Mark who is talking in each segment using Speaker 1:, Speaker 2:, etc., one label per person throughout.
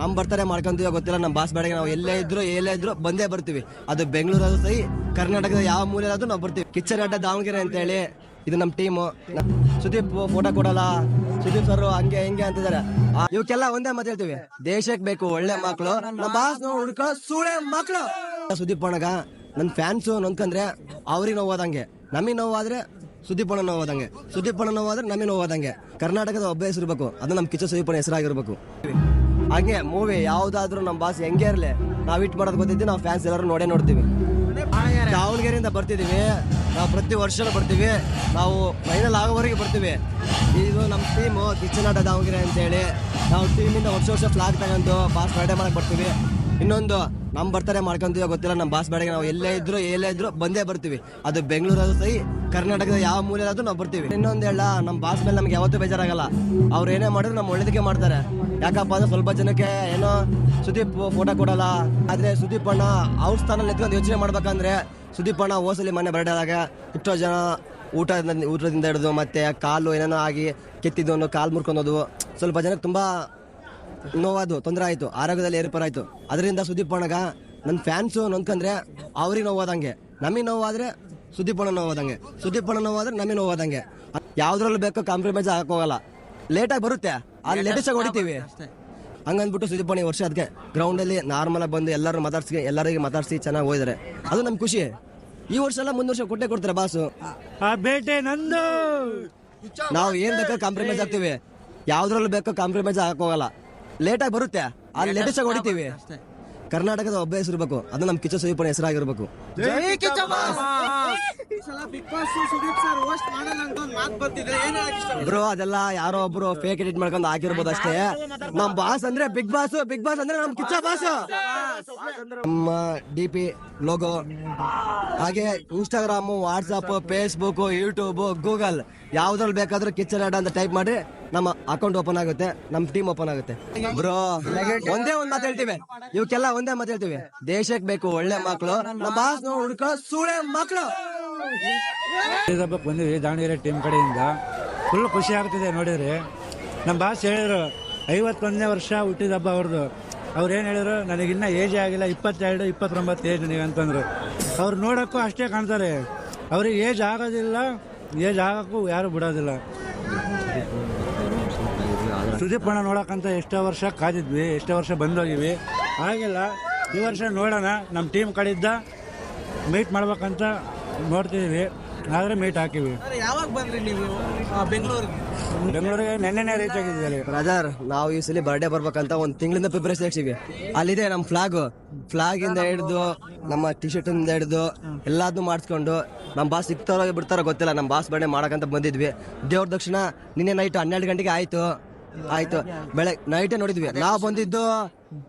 Speaker 1: ನಮ್ ಬರ್ತಾರೆ ಮಾಡ್ಕೊಂತೀವೋ ಗೊತ್ತಿಲ್ಲ ನಮ್ಮ ಬಾಸ್ ಬೇಡ ನಾವು ಎಲ್ಲೇ ಇದ್ರು ಎಲ್ಲೇ ಇದ್ರು ಬಂದೇ ಬರ್ತೀವಿ. ಅದು ಬೆಂಗಳೂರಾದ್ರೂ ಸಹಿ ಕರ್ನಾಟಕದ ಯಾವ ಮೂಲೆಯಾದ್ರೂ ನಾವು ಬರ್ತೀವಿ. ಕಿಚ್ಚನ್ ಅಡ್ಡ ದಾವಣಗೆರೆ ಅಂತ ಹೇಳಿ ಇದು ನಮ್ಮ ಟೀಮು ಸುದೀಪ್ ಫೋಟೋ ಕೊಡಲ್ಲ. ಸುದೀಪ್ ಸರ್ ಹಂಗೆ, ಹಿಂಗೆ ಅಂತಿದ್ದಾರೆ. ಇವಕ್ಕೆಲ್ಲ ಒಂದೇ ಮಾತು ಹೇಳ್ತೀವಿ. ದೇಶಕ್ಕೆ ಬೇಕು ಒಳ್ಳೆ ಮಕ್ಕಳು ನಮ್ಮ ಬಾಸ್ ಹುಡ್ಕೋ ಸುಳೆ ಮಕ್ಕಳು ಸುದೀಪ್ ಅಣ್ಣಗ ನನ್ನ ಫ್ಯಾನ್ಸು ನೊಂದ್ಕಂದ್ರೆ ಅವ್ರಿಗೆ ನೋವಾದಂಗೆ ನಮಗೆ ನೋವಾದ್ರೆ ಸುದೀಪ್ ಅಣ್ಣ ನೋವಾದಂಗೆ ಸುದೀಪ್ ಅಣ್ಣ ನೋವಾದ್ರೆ ನಮಗೆ ನೋವಾದಂಗೆ ಕರ್ನಾಟಕದ ಒಬ್ಬ ಹೆಸರು ಬೇಕು ಅದು ನಮ್ಮ ಕಿಚ್ಚ ಸುದೀಪ್ ಅಣ್ಣ ಹೆಸರಾಗಿರ್ಬೇಕು. ಹಂಗೆ ಮೂವಿ ಯಾವ್ದಾದ್ರು ನಮ್ಮ ಬಾಸ್ ಹೆಂಗೆ ಇರಲಿ, ನಾವು ಇಟ್ ಮಾಡೋದು ಗೊತ್ತಿದ್ದು ನಾವು ಫ್ಯಾನ್ಸ್ ಎಲ್ಲರೂ ನೋಡೇ ನೋಡ್ತೀವಿ. ದಾವಣಗೆರೆಯಿಂದ ಬರ್ತಿದೀವಿ, ನಾವು ಪ್ರತಿ ವರ್ಷನೂ ಬರ್ತೀವಿ, ನಾವು ಫೈನಲ್ ಆಗೋವರೆಗೆ ಬರ್ತೀವಿ. ಇದು ನಮ್ಮ ಟೀಮು ಕಿಚ್ಚನಾಟ ದಾವಣಗೆರೆ ಅಂತೇಳಿ. ನಾವು ಟೀಮಿಂದ ವರ್ಷ ವರ್ಷ ಫ್ಲಾಗ್ ತಗೊಂಡು ಬಾಸ್ ಬರ್ಡೇ ಮಾಡಕ್ಕೆ ಬರ್ತೀವಿ. ಇನ್ನೊಂದು ನಮ್ಮ ಬರ್ತಾರೆ ಮಾಡ್ಕೊಂತೀವಿ ಗೊತ್ತಿಲ್ಲ ನಮ್ಮ ಬಾಸ್ ಬೇಡಗೆ ನಾವು ಎಲ್ಲೇ ಇದ್ರು ಎಲ್ಲೇ ಇದ್ರು ಬಂದೇ ಬರ್ತೀವಿ. ಅದು ಬೆಂಗಳೂರಾದ್ರೂ ಸಹಿ ಕರ್ನಾಟಕದ ಯಾವ ಮೂಲೆಯಾದ್ರೂ ನಾವು ಬರ್ತೀವಿ. ಇನ್ನೊಂದು ಹೇಳ ನಮ್ಮ ಬಾಸ್ ಮೇಲೆ ನಮ್ಗೆ ಯಾವತ್ತೂ ಬೇಜಾರಾಗಲ್ಲ. ಅವ್ರು ಏನೇ ಮಾಡಿದ್ರು ನಮ್ಮ ಒಳ್ಳೇದಕ್ಕೆ ಮಾಡ್ತಾರೆ. ಯಾಕಪ್ಪ ಅಂದ್ರೆ ಸ್ವಲ್ಪ ಜನಕ್ಕೆ ಏನೋ ಸುದೀಪ್ ಫೋಟೋ ಕೊಡಲ್ಲ. ಆದ್ರೆ ಸುದೀಪ್ ಅಣ್ಣ ಅವ್ರ ಸ್ಥಾನ ಎತ್ಕೊಂಡು ಯೋಚನೆ ಮಾಡ್ಬೇಕಂದ್ರೆ ಸುದೀಪ್ ಅಣ್ಣ ಓಸಲಿ ಮನೆ ಬರ್ಡೇ ಆದಾಗ ಎಷ್ಟೋ ಜನ ಊಟ ಊಟದಿಂದ ಹಿಡಿದು ಮತ್ತೆ ಕಾಲು ಏನೇನೋ ಆಗಿ ಕೆತ್ತಿದ್ದು ಕಾಲು ಮುರ್ಕೊಂಡೋದು. ಸ್ವಲ್ಪ ಜನಕ್ಕೆ ತುಂಬ ನೋವಾದು ತೊಂದರೆ ಆಯಿತು, ಆರೋಗ್ಯದಲ್ಲಿ ಏರ್ಪೇರಾಯ್ತು ಅದರಿಂದ ಸುದೀಪ್ ಅಣ್ಣಗ ನನ್ನ ಫ್ಯಾನ್ಸು ನೊಂದ್ಕಂದ್ರೆ ಅವ್ರಿಗೆ ನೋವಾದಂಗೆ, ನಮಗೆ ನೋವಾದರೆ ಸುದೀಪ್ ಅಣ್ಣ ನೋವಾದಂಗೆ, ಸುದೀಪ್ ಅಣ್ಣ ನೋವಾದ್ರೆ ನಮಗೆ ನೋವಾದಂಗೆ. ಯಾವುದ್ರಲ್ಲೂ ಬೇಕೋ ಕಾಂಪ್ರಮೈಸ್ ಹಾಕೋಗಲ್ಲ ಲೇಟಾಗಿ ಬರುತ್ತೆ. ಅಲ್ಲಿ ಲೇಟೆಸ್ಟ್ ಆಗಿ ಹೊಡಿತೀವಿ. ಹಂಗಂದ್ಬಿಟ್ಟು ಸುದೀಪ್ ಈ ವರ್ಷ ಅದಕ್ಕೆ ಗ್ರೌಂಡಲ್ಲಿ ನಾರ್ಮಲ್ ಆಗಿ ಬಂದು ಎಲ್ಲರೂ ಮಾತಾಡ್ಸಿ ಎಲ್ಲರಿಗೆ ಮಾತಾಡ್ಸಿ ಚೆನ್ನಾಗಿ ಹೋಗಿದ್ದಾರೆ ಅದು ನಮ್ ಖುಷಿ. ಈ ವರ್ಷ ಎಲ್ಲ ಮುಂದ್ ವರ್ಷ ಕೊಟ್ಟೆ ಕೊಡ್ತಾರೆ ಬಾಸು.
Speaker 2: ಆ ಬೇಟೆ ನಂದು.
Speaker 1: ನಾವು ಏನ್ ಬೇಕೋ ಕಾಂಪ್ರಮೈಸ್ ಆಗ್ತೀವಿ. ಯಾವ್ದ್ರಲ್ಲೂ ಬೇಕೋ ಕಾಂಪ್ರಮೈಸ್ ಹಾಕೋಗಲ್ಲ ಲೇಟಾಗಿ ಬರುತ್ತೆ. ಅಲ್ಲಿ ಲೇಟೆಸ್ಟ್ ಆಗಿ ಹೊಡಿತೀವಿ. ಕರ್ನಾಟಕದ ಒಬ್ಬ ಹೆಸರು ಬೇಕು ಅದು ನಮ್ ಕಿಚ್ಚ ಸುದೀಪನ ಹೆಸರಾಗಿರ್ಬೇಕು.
Speaker 3: ಬಾಸ್.
Speaker 1: ಬ್ರೋ ಅದೆಲ್ಲ ಯಾರೋ ಒಬ್ರು ಫೇಕ್ ಎಡಿಟ್ ಮಾಡ್ಕೊಂಡು ಹಾಕಿರ್ಬೋದು ಅಷ್ಟೇ. ನಮ್ ಬಾಸ್ ಅಂದ್ರೆ ಬಿಗ್ ಬಾಸ್ ಬಿಗ್ ಬಾಸ್ ಅಂದ್ರೆ ನಮ್ ಕಿಚ್ಚ ಬಾಸ್ ನಮ್ಮ ಡಿ ಪಿ ಲೋಗೋ ಹಾಗೆ Instagram WhatsApp Facebook YouTube Google ಯಾವ್ದ್ರಲ್ಲಿ ಬೇಕಾದ್ರೂ ಕಿಚ್ಚನ್ ಅಡ ಅಂತ ಟೈಪ್ ಮಾಡಿ ನಮ್ಮ ಅಕೌಂಟ್ ಓಪನ್ ಆಗುತ್ತೆ ನಮ್ಮ ಟೀಮ್ ಓಪನ್ ಆಗುತ್ತೆ. ಬ್ರೋ ಒಂದೇ ಒಂದ್ ಮಾತು ಹೇಳ್ತೀವಿ. ಇವಕ್ಕೆಲ್ಲ ಒಂದೇ ಮಾತು ಹೇಳ್ತೀವಿ. ದೇಶಕ್ಕೆ ಬೇಕು ಒಳ್ಳೆ ಮಕ್ಕಳು ನಮ್ಮ ಬಾಸ್ ಹುಡ್ಕೋ ಸೂಳೆ ಮಕ್ಕಳು
Speaker 2: ಹಬ್ಬಕ್ಕೆ ಬಂದಿವಿ ದಾವಣಗೆರೆ ಟೀಮ್ ಕಡೆಯಿಂದ. ಫುಲ್ ಖುಷಿ ಆಗ್ತಿದೆ ನೋಡಿದ್ರೆ. ನಮ್ಮ ಬಾಸ್ ಹೇಳಿದ್ರು, ಐವತ್ತೊಂದನೇ ವರ್ಷ ಹುಟ್ಟಿದ ಹಬ್ಬ ಅವ್ರದ್ದು ಅವ್ರು ಏನು ಹೇಳಿದ್ರು ನನಗಿನ್ನ ಏಜ್ ಆಗಿಲ್ಲ, ಇಪ್ಪತ್ತೆರಡು, ಇಪ್ಪತ್ತೊಂಬತ್ತು ಏಜ್ ನನಗೆ ಅಂತಂದ್ರು. ಅವ್ರು ನೋಡೋಕ್ಕೂ ಅಷ್ಟೇ ಕಾಣ್ತಾರೆ. ಅವ್ರಿಗೆ ಏಜ್ ಆಗೋದಿಲ್ಲ ಏಜ್ ಆಗೋಕ್ಕೂ ಯಾರು ಬಿಡೋದಿಲ್ಲ. ಸುದೀಪ್ ಅಣ್ಣ ನೋಡೋಕ್ಕಂತ ಎಷ್ಟೋ ವರ್ಷ ಕಾದಿದ್ವಿ, ಎಷ್ಟೋ ವರ್ಷ ಬಂದೋಗಿವಿ ಆಗಿಲ್ಲ ಈ ವರ್ಷ ನೋಡೋಣ. ನಮ್ಮ ಟೀಮ್ ಕಡೆಯಿಂದ ಮೀಟ್ ಮಾಡ್ಬೇಕಂತ ನೋಡ್ತಿದ್ದೀವಿ ಆದರೆ ಮೀಟ್ ಹಾಕಿವಿ
Speaker 3: ಸರ್ ಯಾವಾಗ ಬಂದ್ರಿ ನೀವು? ಆ, ಬೆಂಗಳೂರಿಗೆ?
Speaker 2: ಬೆಂಗಳೂರಿಗೆ ನೆನ್ನೆನೇ ರೀಚ್ ಆಗಿದ್ದೀವಿ
Speaker 1: ಬ್ರದರ್ ನಾವು ಈ ಸಲ ಬರ್ಡೇ ಬರ್ಬೇಕಂತ ಒಂದು ತಿಂಗಳಿಂದ ಪ್ರಿಪರೇಷನ್ ಹಾಕ್ಸಿವಿ ಅಲ್ಲಿದೆ ನಮ್ಮ ಫ್ಲಾಗ್ ಫ್ಲಾಗ್ ಇಂದ ಹಿಡಿದು ನಮ್ಮ ಟಿ ಶರ್ಟ್ ಇಂದ ಹಿಡಿದು ಎಲ್ಲಾದ್ನು ಮಾಡಿಸ್ಕೊಂಡು ನಮ್ಮ ಬಾಸ್ ಸಿಗ್ತಾರೋ ಬಿಡ್ತಾರೋ ಗೊತ್ತಿಲ್ಲ ನಮ್ಮ ಬಾಸ್ ಬರ್ಡೇ ಮಾಡಕಂತ ಬಂದಿದ್ವಿ. ದೇವ್ರ ದಕ್ಷಿಣ ನಿನ್ನೆ ನೈಟ್ ಹನ್ನೆರಡು ಗಂಟೆಗೆ ಆಯ್ತು. ಆಯ್ತು. ಬೆಳಗ್ಗೆ ನೈಟೇ ನೋಡಿದ್ವಿ. ನಾವು ಬಂದಿದ್ದು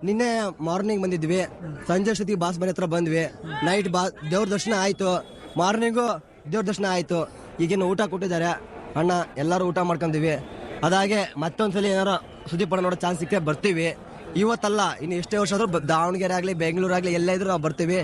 Speaker 1: ನಿನ್ನೆ ಮಾರ್ನಿಂಗ್ ಬಂದಿದ್ವಿ. ಸಂಜೆ ಸತಿ ಬಾಸ್ ಮನೆ ಹತ್ರ ಬಂದ್ವಿ. ನೈಟ್ ಬಾ ದೇವ್ರ ದರ್ಶನ ಆಯ್ತು. ಮಾರ್ನಿಂಗು ದೇವ್ರ ದರ್ಶನ ಆಯಿತು. ಈಗಿನ ಊಟ ಕೊಟ್ಟಿದ್ದಾರೆ. ಅಣ್ಣ, ಎಲ್ಲರೂ ಊಟ ಮಾಡ್ಕೊಂತೀವಿ ಅದಾಗೆ ಮತ್ತೊಂದ್ಸಲಿ ಏನಾರು ಸುದೀಪ್ ಅಣ್ಣ ನೋಡೋ ಚಾನ್ಸ್ ಸಿಕ್ಕರೆ ಬರ್ತೀವಿ. ಇವತ್ತಲ್ಲ, ಇನ್ನು ಎಷ್ಟೇ ವರ್ಷ ಆದರೂ ದಾವಣಗೆರೆ ಆಗಲಿ, ಬೆಂಗಳೂರು ಎಲ್ಲ ಎಲ್ಲೇ ಇದ್ರೂ ನಾವು ಬರ್ತೀವಿ.